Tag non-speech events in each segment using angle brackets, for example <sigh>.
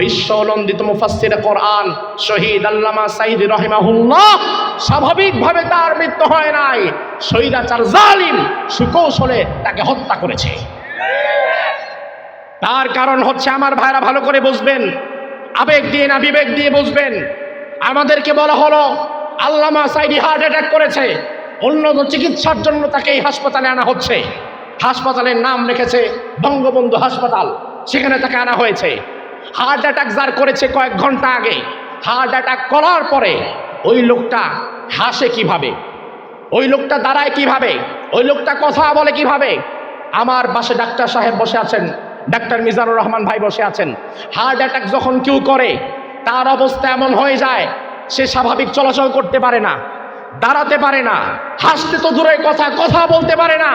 বিশ্বনন্দিত মুফাসসির কোরআন শহীদ আল্লামা সাইদ রহিমাহুল্লাহ স্বাভাবিকভাবে তার মৃত্যু হয় নাই। সৈরাচার জালিম সুকৌশলে তাকে হত্যা করেছে। তার কারণ হচ্ছে আমার ভাইরা ভালো করে বুঝবেন, আবেগ দিয়ে না বিবেক দিয়ে বুঝবেন। আমাদেরকে বলা হলো, আল্লামা সাইদি হার্ট অ্যাটাক করেছে উন্নত চিকিৎসার জন্য তাকে এই হাসপাতালে আনা হচ্ছে। হাসপাতালের নাম লিখেছে বঙ্গবন্ধু হাসপাতাল, সেখানে তাকে আনা হয়েছে। হার্ট অ্যাটাক যার করেছে কয়েক ঘণ্টা আগে, হার্ট অ্যাটাক করার পরে ওই লোকটা হাসে কীভাবে? ওই লোকটা দাঁড়ায় কীভাবে? ওই লোকটা কথা বলে কীভাবে? আমার পাশে ডাক্তার সাহেব বসে আছেন, ডাক্তার মিজানুর রহমান ভাই বসে আছেন। হার্ট অ্যাটাক যখন কেউ করে, তার অবস্থা এমন হয়ে যায়, সে স্বাভাবিক চলাচল করতে পারে না, দাঁড়াতে পারে না, হাসতে তো দূরের কথা কথা বলতে পারে না।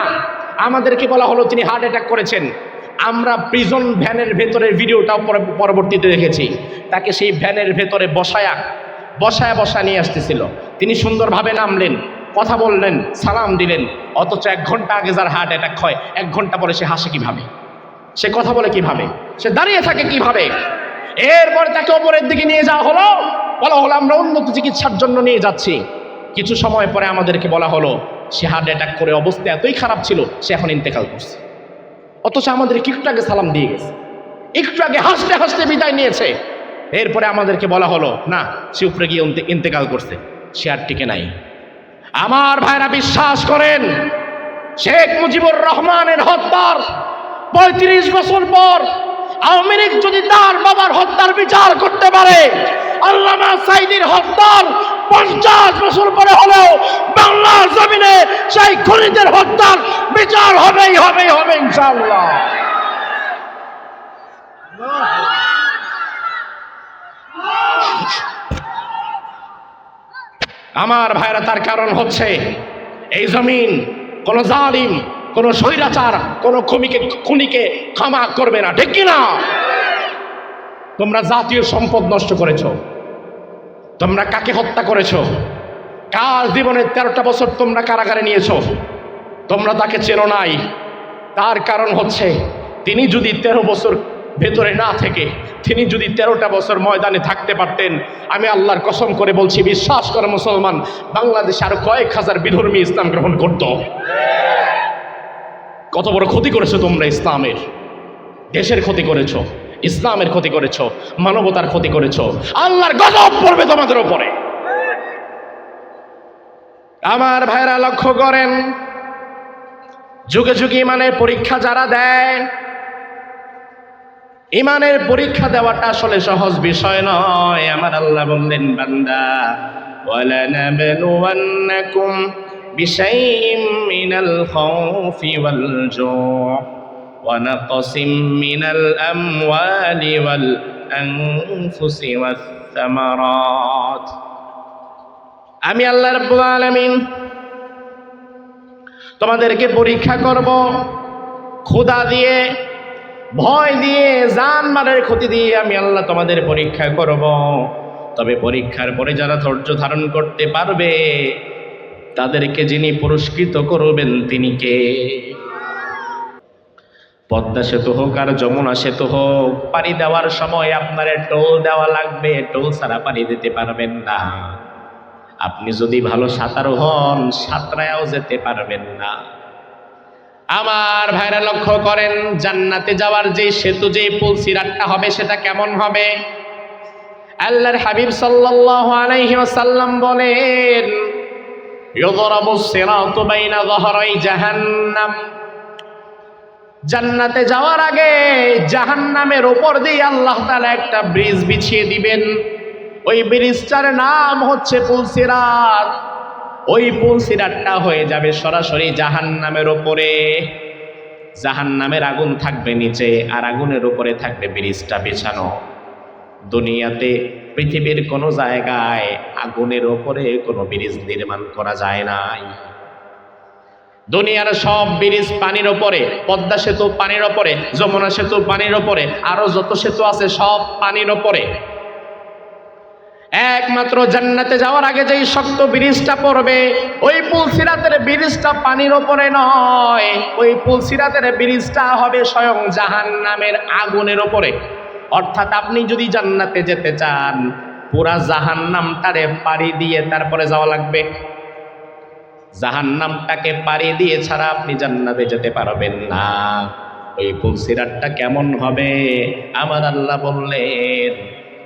আমাদেরকে বলা হলো তিনি হার্ট অ্যাটাক করেছেন। আমরা প্রিজন ভ্যানের ভেতরের ভিডিওটাও পরে- পরবর্তীতে দেখেছি। তাকে সেই ভ্যানের ভেতরে বসায়া, বসায় বসা নিয়ে আসতেছিল। তিনি সুন্দরভাবে নামলেন, কথা বললেন, সালাম দিলেন। অথচ এক ঘণ্টা আগে যার হার্ট অ্যাটাক হয়, এক ঘণ্টা পরে সে হাসে কীভাবে? সে কথা বলে কীভাবে? সে দাঁড়িয়ে থাকে কীভাবে? এরপর তাকে ওপরের দিকে নিয়ে যাওয়া হলো। বলা হলো, আমরা উন্নত চিকিৎসার জন্য নিয়ে যাচ্ছি। কিছু সময় পরে আমাদেরকে বলা হলো, সে হার্ট অ্যাটাক করে অবস্থা এতই খারাপ ছিল, সে এখন ইন্তেকাল করছে। অথচ আমাদের একটু আগে সালাম দিয়ে গেছে। একটু আগে হাসতে হাসতে বিদায় নিয়েছে। এরপরে আমাদেরকে বলা হলো, না, সে উপরে গিয়ে ইন্তে- ইন্তেকাল করছে। সে আর টিকে নাই। আমার ভাইরা বিশ্বাস করেন, শেখ মুজিবুর রহমানের হত্যার পঁয়ত্রিশ বছর পর আওয়ামী লীগ যদি তার বাবার হত্যার বিচার করতে পারে, আল্লামা সাইদির হত্যার পঞ্চাশ বছর পরে হলেও বাংলার জমিনে সেই খুনিদের হত্যার বিচার হবেই হবেই হবে ইনশাআল্লাহ। আমার ভাইরা, তার কারণ হচ্ছে এই জমিন কোন জালিম, কোন স্বৈরাচার, কোন খুনিকে খুনিকে ক্ষমা করবে না, ঠিক কি না তোমরা জাতীয় সম্পদ নষ্ট করেছ। তোমরা কাকে হত্যা করেছ? কার জীবনের তেরোটা বছর তোমরা কারাগারে নিয়েছো? তোমরা তাকে চেনো নাই। তার কারণ হচ্ছে, তিনি যদি তেরো বছর ভেতরে না থেকে, তিনি যদি তেরোটা বছর ময়দানে থাকতে পারতেন, আমি আল্লাহর কসম করে বলছি, বিশ্বাস করে মুসলমান, বাংলাদেশে আরও কয়েক হাজার বিধর্মী ইসলাম গ্রহণ করত। কত বড় ক্ষতি করেছ তোমরা ইসলামের। দেশের ক্ষতি করেছ, ইসলামের ক্ষতি করেছ, মানবতার ক্ষতি করেছ। আল্লাহর গজব পড়বে তোমাদের উপরে। আমার ভাইরা লক্ষ্য করেন, যুগে যুগে ইমানের পরীক্ষা যারা দেয়, ইমানের পরীক্ষা দেওয়াটা আসলে সহজ বিষয় নয়। আমার আল্লাহ বললেন, বান্দা, ওয়ালানাবলুওয়ান্নাকুম মিনাল মিনাল আমি আল্লাহ রাব্বুল আলামিন তোমাদেরকে পরীক্ষা করব, ক্ষুধা দিয়ে, ভয় দিয়ে জান মালের ক্ষতি দিয়ে আমি আল্লাহ তোমাদের পরীক্ষা করব। তবে পরীক্ষার পরে যারা ধৈর্য ধারণ করতে পারবে, তাদেরকে যিনি পুরস্কৃত করবেন তিনি কে? পদ্মা সেতু হোক আর যমুনা সেতু হোক, পাড়ি দেওয়ার সময় আপনার টোল দেওয়া লাগবে টোল ছাড়া পাড়ি দিতে পারবেন না। আপনি যদি ভালো সাঁতারু হন, সাঁতরায়াও যেতে পারবেন না। আমার ভাইরা লক্ষ্য করেন, জান্নাতে যাওয়ার যে সেতু যে পুল সিরাটটা হবে, সেটা কেমন হবে? আল্লাহর হাবিব সাল্লাল্লাহু আলাইহি ওয়াসাল্লাম বলেন, ইউদরাবু সিরাতু বাইনা যহরাই জাহান্নাম। জান্নাতে যাওয়ার আগে জাহান্নামের উপর দিয়ে আল্লাহ তাআলা একটা ব্রিজ বিছিয়ে দিবেন। ওই ব্রিজটার নাম হচ্ছে পুলসিরাত। ওই পুলসিরাতটা হয়ে যাবে সরাসরি জাহান্নামের ওপরে। জাহান্নামের আগুন থাকবে নিচে আর আগুনের উপরে থাকবে ব্রিজটা বিছানো। দুনিয়াতে, পৃথিবীর কোনো জায়গায় আগুনের ওপরে কোনো ব্রিজ নির্মাণ করা যায় নাই। দুনিয়ার সব ব্রিজ পানির ওপরে, পদ্মা সেতু পানির ওপরে, যমুনা সেতু পানির ওপরে, আরও যত সেতু আছে সব পানির ওপরে। একমাত্র জান্নাতে যাওয়ার আগে যেই শক্ত ব্রিজটা পড়বে, ওই পুলসিরাতের ব্রিজটা পানির ওপরে নয়। ওই পুলসিরাতের ব্রিজটা হবে স্বয়ং জাহান নামের আগুনের ওপরে। অর্থাৎ আপনি যদি জান্নাতে যেতে চান, পুরা জাহান্নামটারে পাড়ি দিয়ে তারপরে যাওয়া লাগবে। জাহান্নামটাকে পাড়ি দিয়ে ছাড়া আপনি জান্নাতে যেতে পারবেন না। ওই পুলসিরাতটা কেমন হবে? আমার আল্লাহ বললেন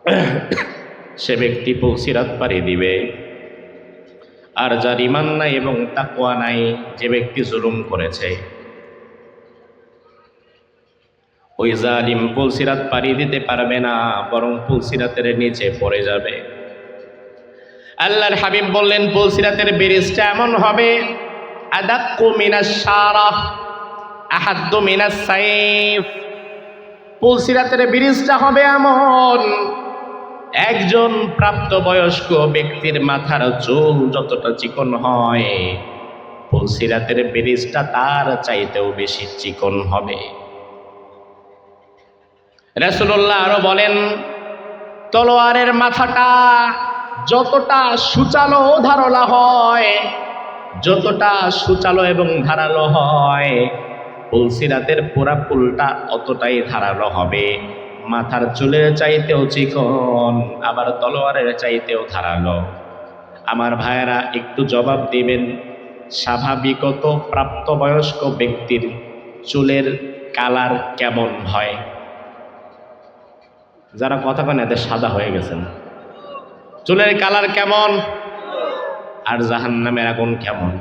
<coughs> সে ব্যক্তি পৌঁছিরাত পারি দিবে। আর যার ইমান নাই এবং তাকওয়া নাই, যে ব্যক্তি জুলুম করেছে। ওই জালিম পুলসিরাত পারি দিতে পারবে না, বরং পুলসিরাতের নিচে পড়ে যাবে। আল্লাহর হাবিব বললেন পুলসিরাতের ব্রিজটা এমন হবে মিনাস মিনাস সাইফ। পুলসিরাতের ব্রিজটা হবে এমন একজন প্রাপ্তবয়স্ক ব্যক্তির মাথার চুল যতটা চিকন হয় পুলসিরাতের ব্রিজটা তার চাইতেও বেশি চিকন হবে। রাসূলুল্লাহ আরও বলেন, তলোয়ারের মাথাটা যতটা সুচালো ধারালো হয়, যতটা সুচালো এবং ধারালো হয় পুলসিরাতের পুরা পুলটা অতটাই ধারালো হবে। মাথার চুলের চাইতেও চিকন, আবার তলোয়ারের চাইতেও ধারালো। আমার ভাইয়েরা একটু জবাব দিবেন, স্বাভাবিকত প্রাপ্তবয়স্ক ব্যক্তির চুলের কালার কেমন হয়? যারা কথা কেন এদের সাদা হয়ে গেছেন চুলের কালার কেমন? আর জাহান নামের আগুন কেমন?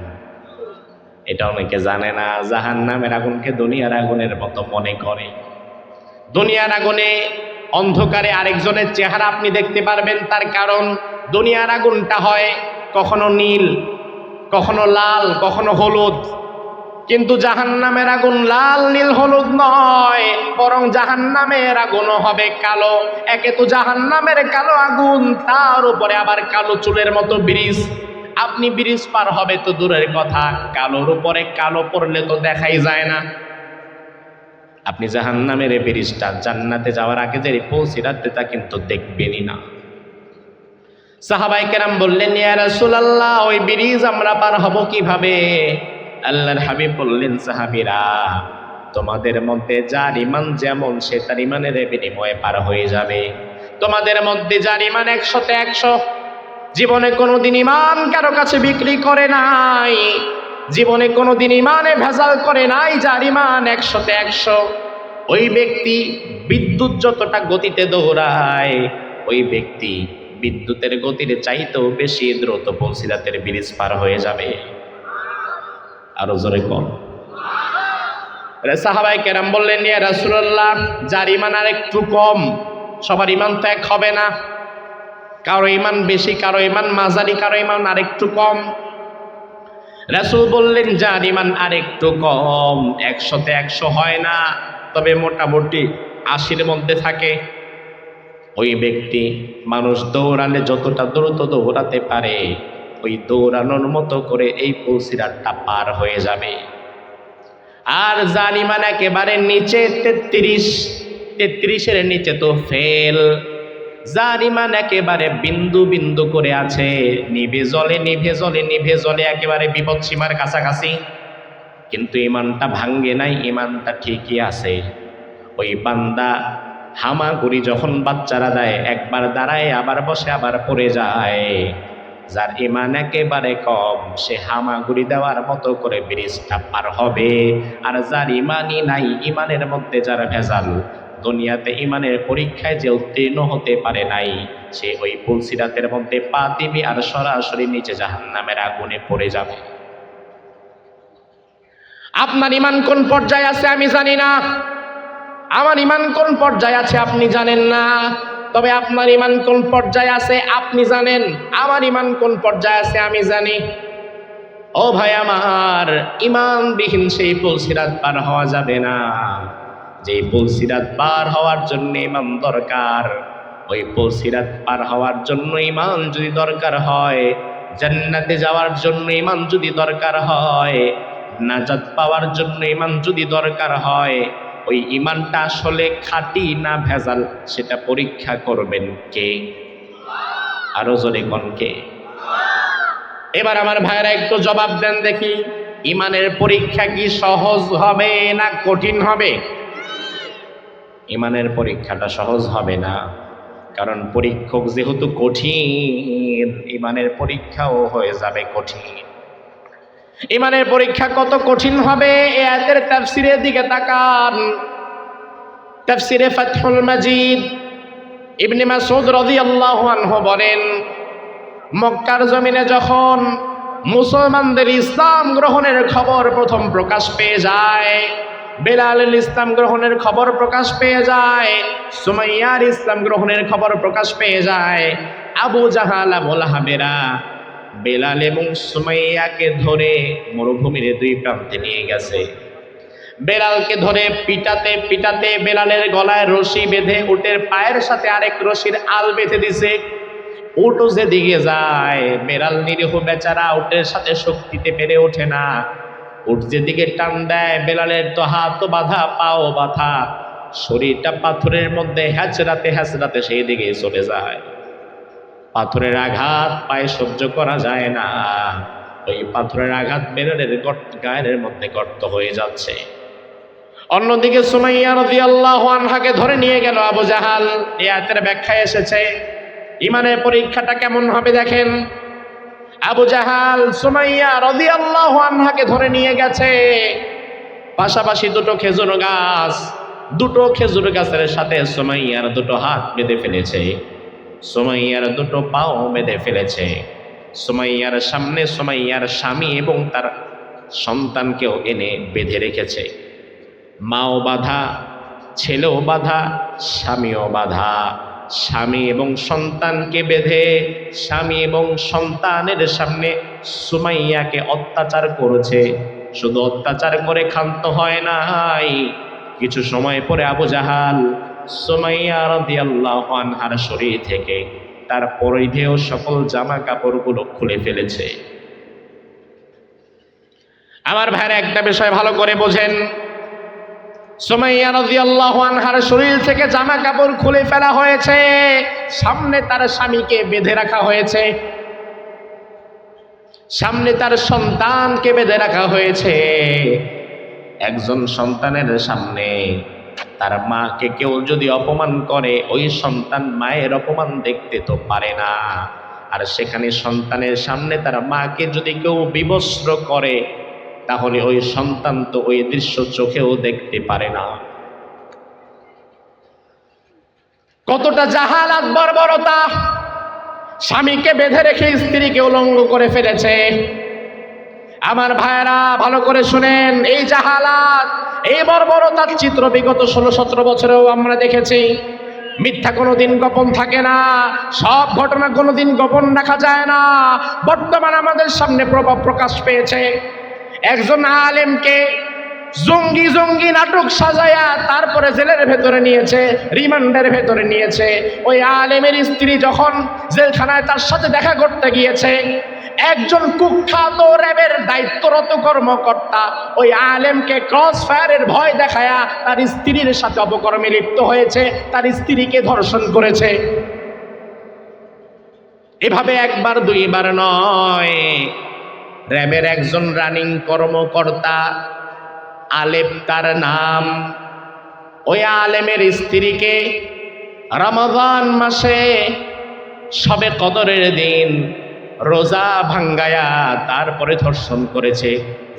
এটা অনেকে জানে না জাহান নামের আগুনকে দুনিয়ার আগুনের মতো মনে করে। দুনিয়ার আগুনে অন্ধকারে আরেকজনের চেহারা আপনি দেখতে পারবেন, তার কারণ দুনিয়ার আগুনটা হয় কখনো নীল, কখনো লাল, কখনো হলুদ। কিন্তু জাহান্নামের আগুন লাল, নীল, হলুদ নয়, বরং জাহান্নামের আগুনও হবে কালো। একে তো জাহান্নামের কালো আগুন, তার উপরে আবার কালো চুলের মতো ব্রিজ। আপনি ব্রিজ পার হবে তো দূরের কথা, কালোর উপরে কালো পড়লে তো দেখাই যায় না। আপনি জাহান্নামের এই ব্রিজটা জান্নাতে যাওয়ার আগে যে পৌঁছে রাখতে তা কিন্তু দেখবেনই না। সাহাবাই কেরাম বললেন রাসূলুল্লাহ, ওই ব্রিজ আমরা পার হব কীভাবে? আল্লাহর হাবিব বললেন, সাহাবীরা, তোমাদের মধ্যে যার ইমান যেমন, সে তার ইমানের বিনিময়ে পার হয়ে যাবে। তোমাদের মধ্যে যার ইমান একশোতে একশো, জীবনে কোনোদিন ইমান কারও কাছে বিক্রি করে নাই। জীবনে কোনোদিন ইমানে ভেজাল করে নাই, যার ইমান একশোতে একশো। ওই ব্যক্তি বিদ্যুৎ যতটা গতিতে দৌড়ায়, ওই ব্যক্তি বিদ্যুতের গতির চাইতেও বেশি দ্রুত পৌঁছিরাতের ব্রিজ পার হয়ে যাবে। আরও জোরে কম। সাহাবাই কেরাম বললেন, ইয়া রাসূলুল্লাহ, যার ইমান আর একটু কম, সবার ইমান তো এক হবে না। কারও ইমান বেশি, কারও ইমান মাঝারি, কারও ইমান আরেকটু কম। রাসূল বললেন, যার আরেকটু কম, একশোতে একশো হয় না, তবে মোটামুটি আশির মধ্যে থাকে। ওই ব্যক্তি মানুষ দৌড়ালে যতটা দ্রুত দৌড়াতে পারে, ওই দৌড়ানোর মতো করে এই পৌঁছিরাটটা পার হয়ে যাবে। আর ইমান একেবারে নিচে তেত্রিশ, তেত্রিশের নিচে তো ফেল। যার ইমান একেবারে বিন্দু বিন্দু করে আছে, নিভে জলে নিভে জলে নিভে জলে একেবারে বিপদ সীমার কাছাকাছি। কিন্তু ইমানটা ভাঙ্গে নাই, ইমানটা ঠিকই আছে। ওই বান্দা হামাগুড়ি যখন বাচ্চারা দেয়, একবার দাঁড়ায়, আবার বসে, আবার পড়ে যায়। যার ইমান একেবারে কম, সে হামাগুড়ি দেওয়ার মতো করে ব্রিজটা পার হবে। আর যার ইমানই নাই, ইমানের মধ্যে যারা ভেজাল দুনিয়াতে ইমানের পরীক্ষায় যে উত্তীর্ণ হতে পারে নাই, সে ওই পুলসিরাতের মধ্যে পা দিবি আর সরাসরি নিচে জাহান্নামের আগুনে পড়ে যাবে। আপনার ইমান কোন পর্যায়ে আছে আমি জানি না। আমার ইমান কোন পর্যায়ে আছে আপনি জানেন না। তবে আপনার ইমান কোন পর্যায়ে আছে আপনি জানেন। আমার ইমান কোন পর্যায়ে আছে আমি জানি। ও ভাই আমার, ইমানবিহীন সেই পুলসিরাত পার হওয়া যাবে না। যে পুলসিরাত পার হওয়ার জন্য ইমান দরকার, ওই পুলসিরাত পার হওয়ার জন্য ইমান যদি দরকার হয়, জান্নাতে যাওয়ার জন্য ইমান যদি দরকার হয়, নাজাত পাওয়ার জন্য ইমান যদি দরকার হয়, ওই ইমানটা আসলে খাঁটি না ভেজাল সেটা পরীক্ষা করবেন কে? আরও জোরে কনকে এবার আমার ভাইরা একটু জবাব দেন দেখি, ইমানের পরীক্ষা কি সহজ হবে না কঠিন হবে? ইমানের পরীক্ষাটা সহজ হবে না। কারণ পরীক্ষক যেহেতু কঠিন, ইমানের পরীক্ষাও হয়ে যাবে কঠিন। ইমানের পরীক্ষা কত কঠিন হবে? এ তাফসিরের দিকে তাকান। তাফসিরে ফাতহুল মাজিদ ইবনে মাসউদ রাদিয়াল্লাহু আনহু বলেন, মক্কার জমিনে যখন মুসলমানদের ইসলাম গ্রহণের খবর প্রথম প্রকাশ পেয়ে যায় বেলালের ইসলাম গ্রহণের খবর প্রকাশ পেয়ে যায়। সুমাইয়ার ইসলাম গ্রহণের খবর প্রকাশ পেয়ে যায়। আবু জাহাল, আবু লাহাবেরা, বেলাল এবং সুমাইয়াকে ধরে মরুভূমির দুই প্রান্তে নিয়ে গেছে। বেলালকে ধরে পিটাতে পিটাতে বেলালের গলায় রশি বেঁধে উটের পায়ের সাথে আরেক রশির আল বেঁধে দিছে। উটও যেদিকে যায় বেড়াল নিরীহ বেচারা উটের সাথে শক্তিতে পেরে ওঠে না। উট যেদিকে টান দেয় বেলালের তো হাত বাঁধা, পাও বাঁধা। শরীরটা পাথরের মধ্যে হ্যাচরাতে হ্যাচরাতে সেই দিকে চলে যায়। পাথরের আঘাত পায়ে সহ্য করা যায় না। ওই পাথরের আঘাত বেলালের গায়ের মধ্যে গর্ত হয়ে যাচ্ছে। অন্যদিকে সুমাইয়া রাদিয়াল্লাহু আনহাকে ধরে নিয়ে গেল আবু জাহাল। এই আয়াতের ব্যাখ্যায় এসেছে, ইমানের পরীক্ষাটা কেমন হবে দেখেন? আবু জাহাল, সুমাইয়া আল্লাহ আনহাকে ধরে নিয়ে গেছে। পাশাপাশি দুটো খেজুর গাছ, দুটো খেজুর গাছের সাথে সুমাইয়ার দুটো হাত বেঁধে ফেলেছে। সুমাইয়ার দুটো পাও বেঁধে ফেলেছে। সুমাইয়ার সামনে সুমাইয়ার স্বামী এবং তার সন্তানকেও এনে বেঁধে রেখেছে। মাও বাধা, ছেলেও বাধা, স্বামীও বাধা। স্বামী এবং সন্তানকে বেঁধে স্বামী এবং সন্তানের সামনে সুমাইয়াকে অত্যাচার করেছে। শুধু অত্যাচার করে ক্ষান্ত হয় নাই। কিছু সময় পরে আবু জাহাল সুমাইয়া রাদিয়াল্লাহু আনহার শরীর থেকে তার পরিধেয় সকল জামা কাপড়গুলো খুলে ফেলেছে। আমার ভাইয়ের একটা বিষয় ভালো করে বোঝেন। সুমাইয়া রাদিয়াল্লাহু আনহার শরীর থেকে জামা কাপড় খুলে ফেলা হয়েছে। সামনে তার স্বামীকে বেঁধে রাখা হয়েছে। সামনে তার সন্তানকে বেঁধে রাখা হয়েছে। একজন সন্তানের সামনে তার মাকে কেউ যদি অপমান করে, ওই সন্তান মায়ের অপমান দেখতে তো পারে না। আর সেখানে সন্তানের সামনে তার মাকে যদি কেউ বিবস্ত্র করে তাহলে ওই সন্তান তো ওই দৃশ্য চোখেও দেখতে পারে না। কতটা জাহালাত বর্বরতা স্বামীকে বেঁধে রেখে স্ত্রীকে উলঙ্গ করে ফেলেছে। আমার ভাইয়েরা, ভালো করে শুনেন, এই জাহালাত, এই বর্বরতার চিত্র বিগত ষোলো, সতেরো বছরেও আমরা দেখেছি। মিথ্যা কোনোদিন গোপন থাকে না, সব ঘটনা কোনোদিন গোপন রাখা যায় না। বর্তমান আমাদের সামনে প্রভাব প্রকাশ পেয়েছে। একজন আলেমকে জঙ্গি জঙ্গি নাটক সাজায়া তারপরে জেলের ভেতরে নিয়েছে, রিমান্ডের ভেতরে নিয়েছে। ওই আলেমের স্ত্রী যখন জেলখানায় তার সাথে দেখা করতে গিয়েছে, একজন কুখ্যাত র্যাবের দায়িত্বরত কর্মকর্তা ওই আলেমকে ক্রস ফায়ারের ভয় দেখায়া তার স্ত্রীর সাথে অপকর্মে লিপ্ত হয়েছে, তার স্ত্রীকে ধর্ষণ করেছে। এভাবে একবার, দুইবার নয়। র্যাবের একজন রানিং কর্মকর্তা, আলেম তার নাম। ওই আলেমের স্ত্রীকে রমাদান মাসে সবে কদরের দিন রোজা ভাঙ্গায়া তারপরে ধর্ষণ করেছে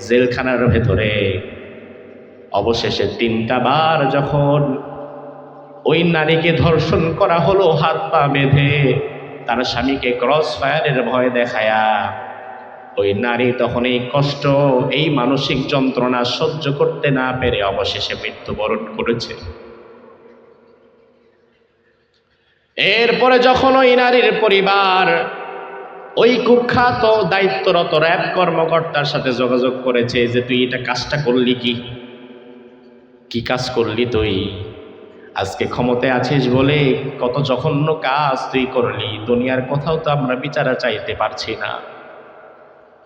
জেলখানার ভেতরে। অবশেষে তিনটা বার যখন ওই নারীকে ধর্ষণ করা হলো, হাত পা বেঁধে তার স্বামীকে ক্রস ফায়ারের ভয় দেখায়া ওই নারী তখন এই কষ্ট, এই মানসিক যন্ত্রণা সহ্য করতে না পেরে অবশেষে মৃত্যুবরণ করেছে। এরপরে যখন ওই নারীর পরিবার ওই কুখ্যাত, দায়িত্বরত র্যাব কর্মকর্তার সাথে যোগাযোগ করেছে যে, তুই এটা কাজটা করলি কি? কি কাজ করলি তুই? আজকে ক্ষমতায় আছিস বলে কত জঘন্য কাজ তুই করলি। দুনিয়ার কোথাও তো আমরা বিচারা চাইতে পারছি না।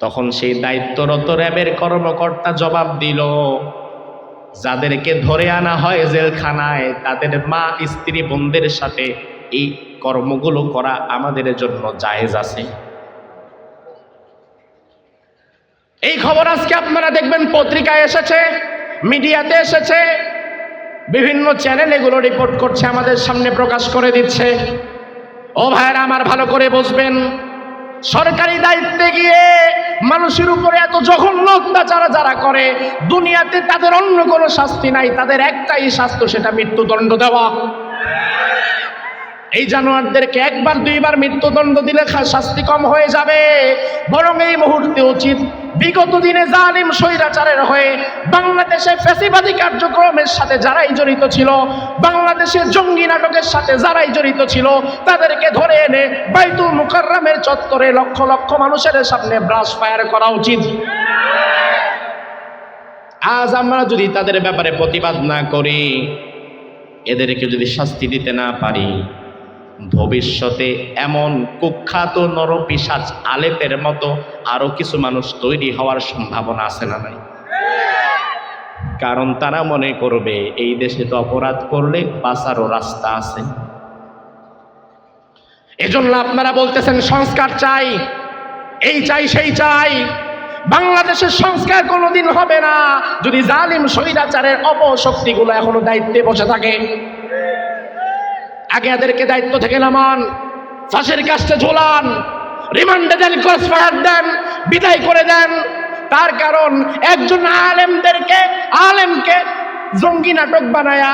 তখন সেই দায়িত্বরত র্যাবের কর্মকর্তা জবাব দিল, যাদেরকে ধরে আনা হয় জেলখানায়, তাদের মা, স্ত্রী, বোনদের সাথে এই কর্মগুলো করা আমাদের জন্য জায়েজ আছে। এই খবর আজকে আপনারা দেখবেন, পত্রিকায় এসেছে, মিডিয়াতে এসেছে, বিভিন্ন চ্যানেল এগুলো রিপোর্ট করছে, আমাদের সামনে প্রকাশ করে দিচ্ছে। ও ভাইরা আমার ভালো করে বুঝবেন সরকারি দায়িত্বে গিয়ে মানুষের উপরে এত জঘন্য অত্যাচার যারা করে, দুনিয়াতে তাদের অন্য কোনো শাস্তি নাই, তাদের একটাই শাস্তি সেটা মৃত্যুদণ্ড দেওয়া। এই জানোয়ারদেরকে একবার, দুইবার মৃত্যুদণ্ড দিলে শাস্তি কম হয়ে যাবে। বরং এই মুহূর্তে উচিত বিগত দিনে জালিম স্বৈরাচারের হয়ে বাংলাদেশে ফ্যাসিবাদী কার্যক্রমের সাথে যারাই জড়িত ছিল বাংলাদেশে জঙ্গি নাটকের সাথে যারাই জড়িত ছিল, তাদেরকে ধরে এনে বাইতুল মুকাররামের চত্বরে লক্ষ লক্ষ মানুষের সামনে ব্রাশ ফায়ার করা উচিত। আজ আমরা যদি তাদের ব্যাপারে প্রতিবাদ না করি, এদেরকে যদি শাস্তি দিতে না পারি ভবিষ্যতে এমন কুখ্যাত নরপিসাচ আলেপের মতো আরও কিছু মানুষ তৈরি হওয়ার সম্ভাবনা আছে না নাই? কারণ তারা মনে করবে, এই দেশে তো অপরাধ করলে বাঁচারও রাস্তা আছে। এজন্য আপনারা বলতেছেন, সংস্কার চাই, এই চাই, সেই চাই। বাংলাদেশের সংস্কার কোনোদিন হবে না। যদি জালিম স্বৈরাচারের অপশক্তিগুলো এখনও দায়িত্বে বসে থাকে আগে এদেরকে দায়িত্ব থেকে নামান। ফাঁসের কাজটা ঝোলান। রিমান্ডে দেন, ক্রস ফায়ার দেন, বিদায় করে দেন। তার কারণ একজন আলেমদেরকে, আলেমকে জঙ্গি নাটক বানায়া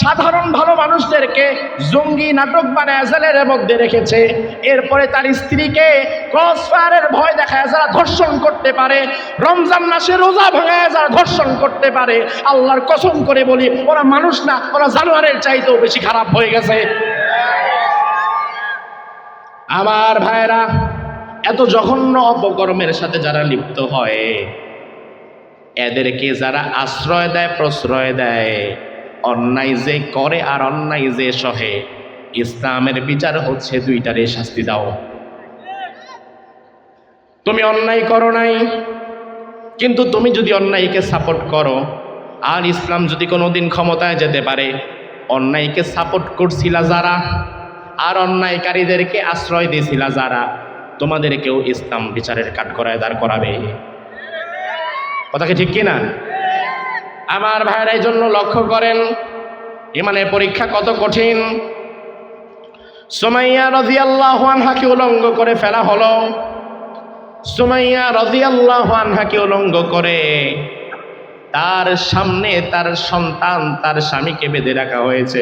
সাধারণ ভালো মানুষদেরকে জঙ্গি নাটক বানায় জেলের মধ্যে রেখেছে। এরপরে তার স্ত্রীকে ক্রস ফায়ারের ভয় দেখায় যারা ধর্ষণ করতে পারে। রমজান মাসে রোজা ভাঙায় যারা ধর্ষণ করতে পারে। আল্লাহর কসম করে বলি, ওরা মানুষ না, ওরা জানোয়ারের চাইতেও বেশি খারাপ হয়ে গেছে। আমার ভাইরা, এত জঘন্য অপকর্মের সাথে যারা লিপ্ত হয় এদেরকে যারা আশ্রয় দেয়, প্রশ্রয় দেয়। অন্যায় যে করে আর অন্যায় যে সহে। ইসলামের বিচার হচ্ছে দুইটারে শাস্তি দাও। তুমি অন্যায় করো নাই, কিন্তু তুমি যদি অন্যায়কে সাপোর্ট করো, আর ইসলাম যদি কোনোদিন ক্ষমতায় যেতে পারে, অন্যায়কে সাপোর্ট করছিলা যারা, আর অন্যায়কারীদেরকে আশ্রয় দিয়েছিলা যারা, তোমাদেরকেও ইসলাম বিচারের কাঠ করায় দাঁড় করাবে। কথা কি ঠিক কিনা? আমার ভাইয়ের এই জন্য লক্ষ্য করেন, ইমানের পরীক্ষা কত কঠিন। সোমাইয়া রাজিয়াল্লাহ আনহাকে উলঙ্গ করে ফেলা হলো। সুমাইয়া রাজিয়াল্লাহ আনহাকে উলঙ্গ করে তার সামনে তার সন্তান, তার স্বামীকে বেঁধে রাখা হয়েছে।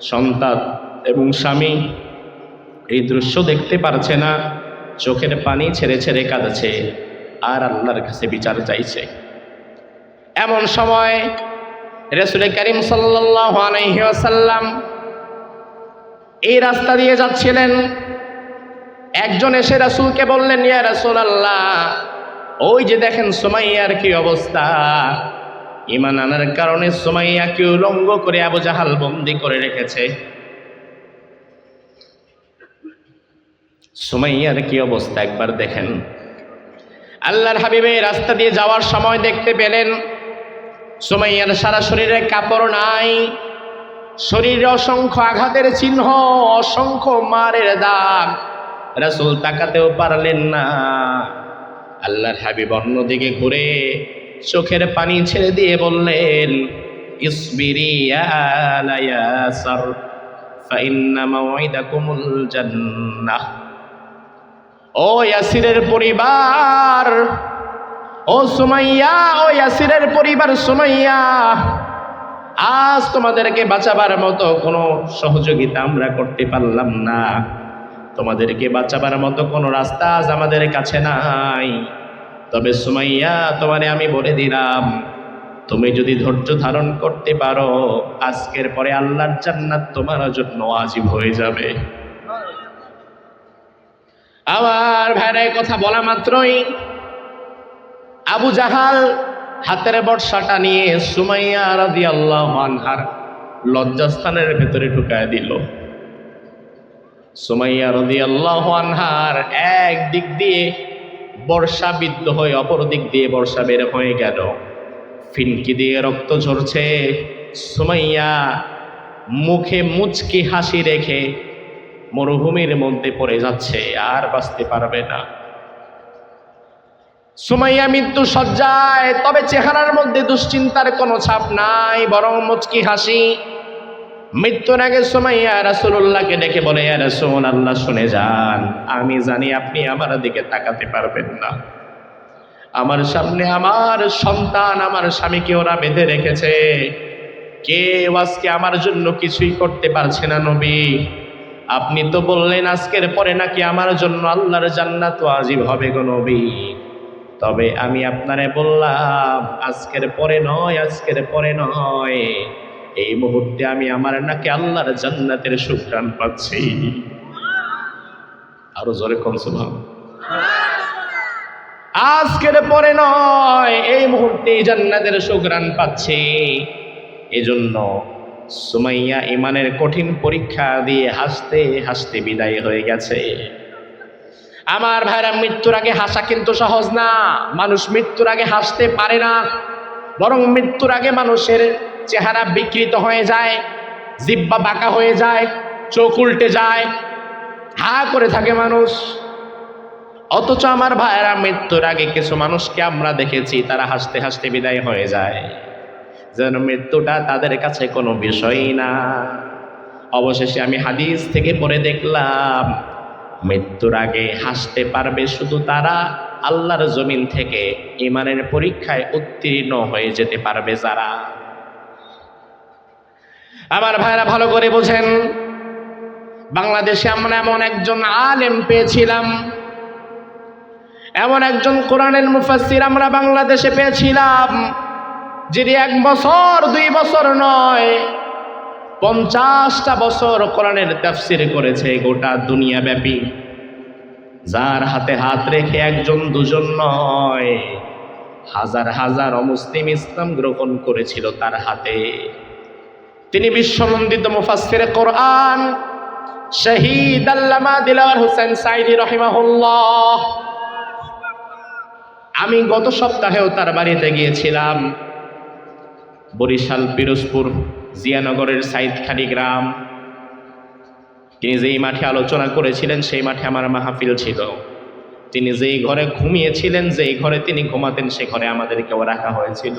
সন্তান এবং স্বামী এই দৃশ্য দেখতে পারছে না, চোখের পানি ছেড়ে ছেড়ে কাঁদছে। আর আল্লাহর কাছে বিচার চাইছে। এমন সময় রসুল করিম সাল্লাহ আলহিহাসাল্লাম এই রাস্তা দিয়ে যাচ্ছিলেন। একজন এসে রাসুলকে বললেন, ইয়া রাসুল আল্লাহ ওই যে দেখেন সোমাইয়ার কি অবস্থা। ইমান আনার কারণে সোমাইয়াকে উলঙ্গ করে আবু জাহাল বন্দি করে রেখেছে। সুমাইয়ার কি অবস্থা একবার দেখেন। আল্লাহর হাবিবে রাস্তা দিয়ে যাওয়ার সময় দেখতে পেলেন সুমাইয়ার সারা শরীরে কাপড় নাই। শরীরে অসংখ্য আঘাতের চিহ্ন, অসংখ্য মারের দাগ। রাসুল তাকাতেও পারলেন না। আল্লাহর হাবিব অন্যদিকে ঘুরে চোখের পানি ছেড়ে দিয়ে বললেন, ইসবিরি ও ইয়াসিরের পরিবার, ও সুমাইয়া, ও ইয়াসিরের পরিবার সুমাইয়া, আজ তোমাদেরকে বাঁচাবার মতো কোনো সহযোগিতা আমরা করতে পারলাম না। তোমাদেরকে বাঁচাবার মতো কোনো রাস্তা আজ আমাদের কাছে নাই। তবে সুমাইয়া, তোমারে আমি বলে দিলাম, তুমি যদি ধৈর্য ধারণ করতে পারো, আজকের পরে আল্লাহর জান্নাত তোমার জন্য আজীব হয়ে যাবে। আমার ভাইরা কথা বলা মাত্রই আবু জাহাল হাতের বর্ষাটা নিয়ে সুমাইয়া রাজি আল্লাহ আনহার লজ্জাস্থানের ভেতরে ঢুকায় দিল। সুমাইয়া রদি আল্লাহ আনহার এক দিক দিয়ে বর্ষা বিদ্ধ হয়ে অপর দিক দিয়ে বর্ষা বের হয়ে গেল। ফিনকি দিয়ে রক্ত ঝরছে। সুমাইয়া মুখে মুচকি হাসি রেখে মরুভূমির মধ্যে পড়ে যাচ্ছে, আর বাঁচতে পারবে না। সুমাইয়া মৃত্যু সজ্জায় তবে চেহারার মধ্যে দুশ্চিন্তার কোনো ছাপ নাই, বরং মুচকি হাসি। মৃত্যুর আগে সুমাইয়া রাসূলুল্লাহকে ডেকে বলে, ইয়া আল্লাহ শুনে যান। আমি জানি আপনি আমার দিকে তাকাতে পারবেন না। আমার সামনে আমার সন্তান আমার স্বামীকে ওরা বেঁধে রেখেছে। কেউ আজকে আমার জন্য কিছুই করতে পারছে না নবী। আপনি তো বললেন আজকের পরে নাকি আমার জন্য আল্লাহর জান্নাত আজিব হবে গো নবী। তবে আমি আপনারে বললাম, আজকের পরে নয়, আজকের পরে নয়। এই মুহূর্তে আমি আমার নাকি আল্লাহর জান্নাতের সুঘ্রাণ পাচ্ছি। আরও জোরে কোন সুবহান। আজকের পরে নয়, এই মুহূর্তে জান্নাতের সুঘ্রাণ পাচ্ছি। এজন্য সুমাইয়া ইমানের কঠিন পরীক্ষা দিয়ে হাসতে হাসতে বিদায় হয়ে গেছে। আমার ভাইরা, মৃত্যুর আগে হাসা কিন্তু সহজ না। মানুষ মৃত্যুর আগে হাসতে পারে না। বরং মৃত্যুর আগে মানুষের চেহারা বিকৃত হয়ে যায় জিব্বা বাঁকা হয়ে যায়, চোখ উল্টে যায়, হা করে থাকে মানুষ। অথচ আমার ভাইয়েরা মৃত্যুর আগে কিছু মানুষকে আমরা দেখেছি, তারা হাসতে হাসতে বিদায় হয়ে যায়। যেন মৃত্যুটা তাদের কাছে কোনো বিষয়ই না। অবশেষে আমি হাদিস থেকে পড়ে দেখলাম, মৃত্যুর আগে হাসতে পারবে শুধু তারা, আল্লাহর জমিন থেকে ইমানের পরীক্ষায় উত্তীর্ণ হয়ে যেতে পারবে যারা। আমার ভাইরা ভালো করে বোঝেন, বাংলাদেশে আমরা এমন একজন আলেম পেয়েছিলাম, এমন একজন কোরআনের মুফাসসির আমরা বাংলাদেশে পেয়েছিলাম যিনি এক বছর, দুই বছর নয়, পঞ্চাশটা বছর কোরআনের তাফসির করেছে গোটা দুনিয়া ব্যাপী। যার হাতে হাত রেখে একজন দুজন নয়, হাজার হাজার অমুসলিম ইসলাম গ্রহণ করেছিল তার হাতে। তিনি বিশ্বনন্দিত মুফাসসির কোরআন, শহীদ আল্লামা দিলাওয়ার হোসেন সাইদি রহিমাহুল্লাহ। আমি গত সপ্তাহেও তার বাড়িতে গিয়েছিলাম। বরিশাল, পিরোজপুর, জিয়ানগরের সাইদখানি গ্রাম। তিনি যেই মাঠে আলোচনা করেছিলেন, সেই মাঠে আমার মাহফিল ছিল। তিনি যেই ঘরে ঘুমিয়েছিলেন, যেই ঘরে তিনি ঘুমাতেন, সে ঘরে আমাদেরকেও রাখা হয়েছিল।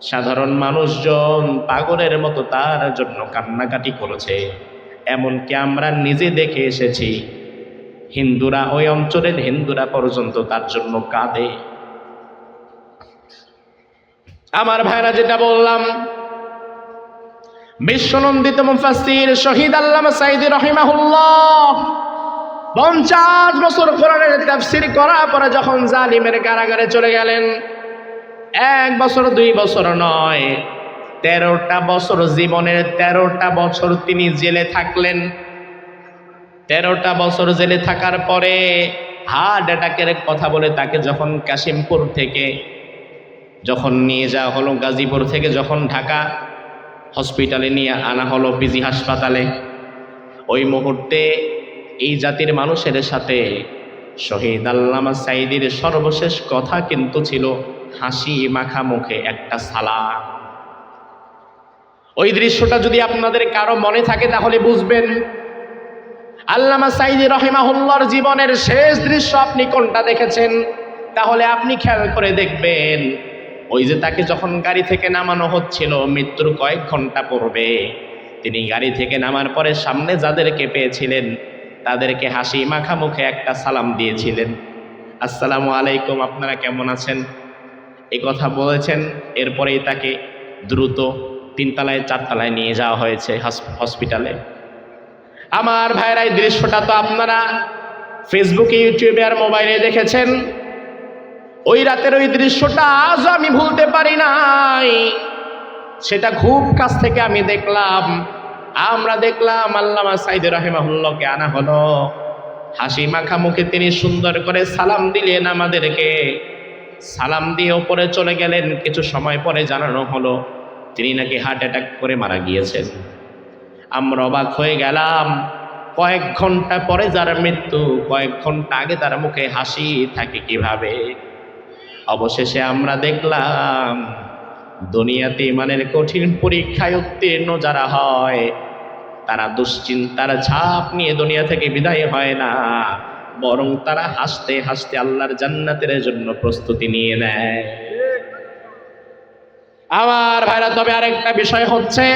সাধারণ মানুষজন পাগলের মতো তার জন্য কান্নাকাটি করেছে। এমনকি আমরা নিজে দেখে এসেছি, হিন্দুরা ওই অঞ্চলের হিন্দুরা পর্যন্ত তার জন্য কাঁদে। আমার ভাইরা যেটা বললাম, বিশ্বনন্দিত মুফাসির শহীদ আল্লামা সাইদি রহিমাহুল্লাহ পঞ্চাশ বছর কোরআনের তাফসির করার পরে যখন জালিমের কারাগারে চলে গেলেন, এক বছর, দুই বছর নয়, তেরোটা বছর জীবনের তেরোটা বছর তিনি জেলে থাকলেন। তেরোটা বছর জেলে থাকার পরে হার্ট অ্যাটাকের কথা বলে তাকে যখন কাশিমপুর থেকে যখন নিয়ে যাওয়া হলো গাজীপুর থেকে, যখন ঢাকা হসপিটালে নিয়ে আনা হলো পিজি হাসপাতালে, ওই মুহূর্তে এই জাতির মানুষের সাথে শহীদ আল্লামা সাইদির সর্বশেষ কথা কিন্তু ছিল হাসি মাখা মুখে একটা সালাম। ওই দৃশ্যটা যদি আপনাদের কারও মনে থাকে তাহলে বুঝবেন, আল্লামা সাইদি রহিমাহুল্লার জীবনের শেষ দৃশ্য আপনি কোনটা দেখেছেন, তাহলে আপনি খেয়াল করে দেখবেন ওই যে তাকে যখন গাড়ি থেকে নামানো হচ্ছিল, মৃত্যুর কয়েক ঘণ্টা পূর্বে, তিনি গাড়ি থেকে নামার পরে সামনে যাদেরকে পেয়েছিলেন, তাদেরকে হাসি মাখা মুখে একটা সালাম দিয়েছিলেন। আসসালামু আলাইকুম, আপনারা কেমন আছেন? এই কথা বলেছেন। এরপরেই তাকে দ্রুত তিনতলায়, চারতলায় নিয়ে যাওয়া হয়েছে হসপিটালে। আমার ভাইরা, এই দৃশ্যটা তো আপনারা ফেসবুকে ইউটিউবে আর মোবাইলে দেখেছেন। ওই রাতের ওই দৃশ্যটা আজও আমি ভুলতে পারি নাই। সেটা খুব কাছ থেকে আমি দেখলাম। আমরা দেখলাম আল্লামা সাইদ রাহেমাহুল্লাহকে আনা হলো। হাসি মাখা মুখে তিনি সুন্দর করে সালাম দিলেন আমাদেরকে। সালাম দিয়ে ওপরে চলে গেলেন। কিছু সময় পরে জানানো হলো, তিনি নাকি হার্ট অ্যাটাক করে মারা গিয়েছেন। আমরা অবাক হয়ে গেলাম। কয়েক ঘণ্টা পরে যার মৃত্যু, কয়েক ঘণ্টা আগে তার মুখে হাসি থাকে কীভাবে? অবশেষে আমরা দেখলাম, দুনিয়াতে ইমানের কঠিন পরীক্ষায় উত্তীর্ণ যারা হয়, তারা দুশ্চিন্তার ছাপ নিয়ে দুনিয়া থেকে বিদায় হয় না, বরং তারা হাসতে হাসতে আল্লাহর জান্নাতের জন্য প্রস্তুতি নিয়ে নেয়। আমার ভাইরা, তবে আরেকটা বিষয় হচ্ছে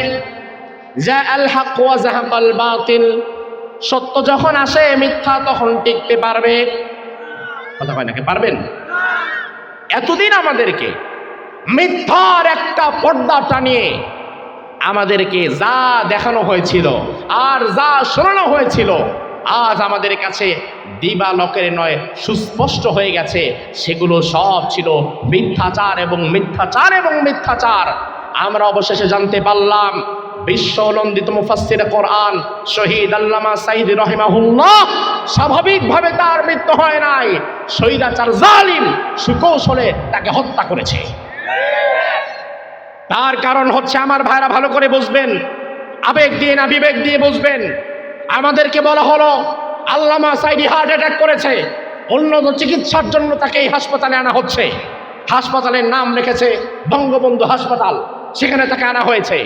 সত্য যখন আসে মিথ্যা তখন টিকতে পারবে। কথা কয় নাকি পারবেন? এতদিন আমাদেরকে মিথ্যার একটা পর্দা টানিয়ে আমাদেরকে যা দেখানো হয়েছিল আর যা শোনানো হয়েছিল, আজ আমাদের কাছে দিবালকের নয়, সুস্পষ্ট হয়ে গেছে। সেগুলো সব ছিল মিথ্যাচার এবং মিথ্যাচার এবং মিথ্যাচার। আমরা অবশেষে জানতে পারলাম বিশ্ব নন্দিত মুফাসসির কোরআন শহীদ আল্লামা সাইদ রহিমাহুল্লাহ স্বাভাবিকভাবে তার মৃত্যু হয় নাই। শহীদাচার জালিম সুকৌশলে তাকে হত্যা করেছে। তার কারণ হচ্ছে আমার ভাইরা ভালো করে বুঝবেন, আবেগ দিয়ে না বিবেক দিয়ে বুঝবেন। আমাদেরকে বলা হলো, আল্লামা সাইদি হার্ট অ্যাটাক করেছে। উন্নত চিকিৎসার জন্য তাকে এই হাসপাতালে আনা হচ্ছে। হাসপাতালের নাম লিখেছে বঙ্গবন্ধু হাসপাতাল, সেখানে তাকে আনা হয়েছে।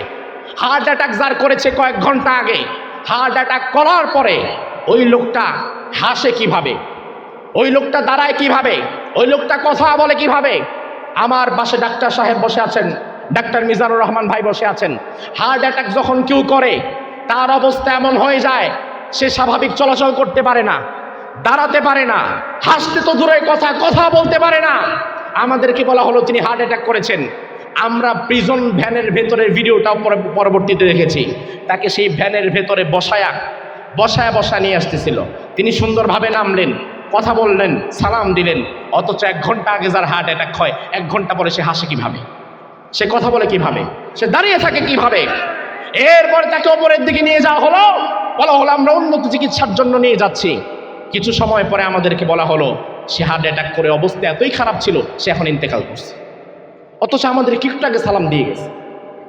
হার্ট অ্যাটাক যার করেছে কয়েক ঘণ্টা আগে, হার্ট অ্যাটাক করার পরে ওই লোকটা হাসে কীভাবে? ওই লোকটা দাঁড়ায় কীভাবে? ওই লোকটা কথা বলে কীভাবে? আমার পাশে ডাক্তার সাহেব বসে আছেন, ডাক্তার মিজানুর রহমান ভাই বসে আছেন। হার্ট অ্যাটাক যখন কেউ করে, তার অবস্থা এমন হয়ে যায়, সে স্বাভাবিক চলাচল করতে পারে না, দাঁড়াতে পারে না, হাসতে তো দূরের কথা কথা বলতে পারে না। আমাদেরকে বলা হলো তিনি হার্ট অ্যাটাক করেছেন। আমরা প্রিজন ভ্যানের ভেতরের ভিডিওটাও পরে- পরবর্তীতে দেখেছি। তাকে সেই ভ্যানের ভেতরে বসায়া, বসায় বসা নিয়ে আসতেছিল। তিনি সুন্দরভাবে নামলেন, কথা বললেন, সালাম দিলেন। অথচ এক ঘণ্টা আগে যার হার্ট অ্যাটাক হয়, এক ঘণ্টা পরে সে হাসে কীভাবে? সে কথা বলে কীভাবে? সে দাঁড়িয়ে থাকে কীভাবে? এরপর তাকে ওপরের দিকে নিয়ে যাওয়া হলো। বলা হলো, আমরা উন্নত চিকিৎসার জন্য নিয়ে যাচ্ছি। কিছু সময় পরে আমাদেরকে বলা হলো, সে হার্ট অ্যাটাক করে অবস্থা এতই খারাপ ছিল, সে এখন ইন্তেকাল করছে। অথচ আমাদের একটু আগে সালাম দিয়ে গেছে।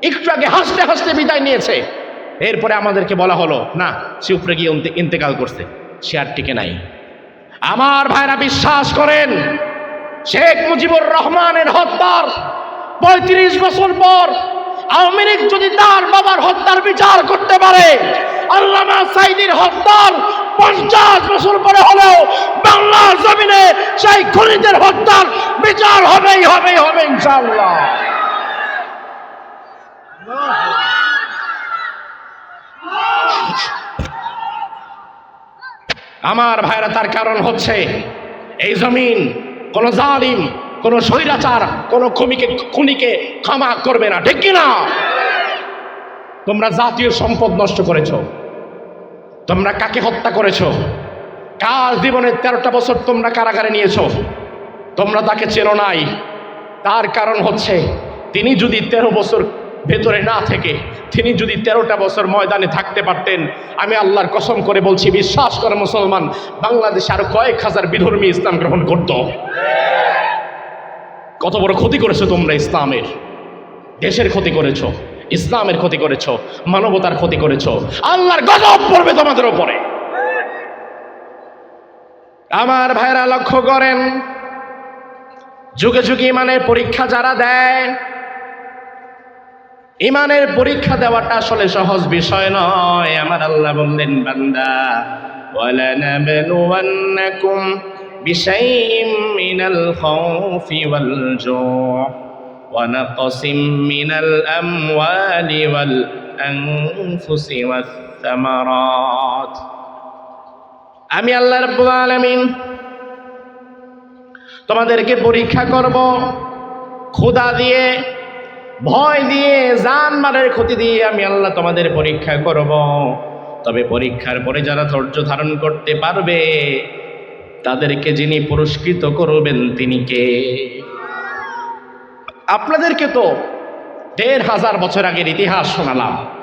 একটু আগে হাসতে হাসতে বিদায় নিয়েছে। এরপরে আমাদেরকে বলা হলো, না, সে উপরে গিয়ে ইন্তে- ইন্তেকাল করছে। সে আর টিকে নাই। আমার ভাইরা বিশ্বাস করেন, শেখ মুজিবুর রহমানের হত্যার পঁয়ত্রিশ বছর পর আওয়ামী লীগ যদি তার বাবার হত্যার বিচার করতে পারে, আল্লামা সাইদির হত্যার পঞ্চাশ বছর পরে হলেও বাংলার জমিনে সেই খুনিদের হত্যার বিচার হবেই হবেই হবে ইনশাআল্লাহ। আমার ভাইরা, তার কারণ হচ্ছে এই জমিন কোন জালিম, কোন স্বৈরাচার, কোন খুনিকে খুনিকে ক্ষমা করবে না, ঠিক না তোমরা জাতীয় সম্পদ নষ্ট করেছ। তোমরা কাকে হত্যা করেছ? কার জীবনের তেরোটা বছর তোমরা কারাগারে নিয়েছো? তোমরা তাকে চেনো নাই। তার কারণ হচ্ছে, তিনি যদি তেরো বছর ভেতরে না থেকে, তিনি যদি তেরোটা বছর ময়দানে থাকতে পারতেন, আমি আল্লাহর কসম করে বলছি, বিশ্বাস করে মুসলমান, বাংলাদেশে আরও কয়েক হাজার বিধর্মী ইসলাম গ্রহণ করত। কত বড় ক্ষতি করেছ তোমরা ইসলামের? দেশের ক্ষতি করেছ। ইসলামের ক্ষতি করেছ, মানবতার ক্ষতি করেছ, আল্লাহর গজব পড়বে তোমাদের ওপরে আমার ভাইরা লক্ষ্য করেন, যুগে যুগে ইমানের পরীক্ষা যারা দেয়, ইমানের পরীক্ষা দেওয়াটা আসলে সহজ বিষয় নয়। আমার আল্লাহ বললেন, বান্দা ওয়ালানাবলুওয়ান্নাকুম মিনাল খাউফি ওয়াল জূ' وَنَقْصٍ مِّنَ الْأَمْوَالِ وَالْأَنفُسِ وَالثَّمَرَاتِ আমি আল্লাহ রাব্বুল আলামিন তোমাদেরকে পরীক্ষা করব ক্ষুধা দিয়ে ভয় দিয়ে জান মালের ক্ষতি দিয়ে আমি আল্লাহ তোমাদের পরীক্ষা করব তবে পরীক্ষার পরে যারা ধৈর্য ধারণ করতে পারবে তাদেরকে যিনি পুরস্কৃত করবেন তিনি কে আপনাদেরকে তো দেড় হাজার বছর আগের ইতিহাস শোনালাম।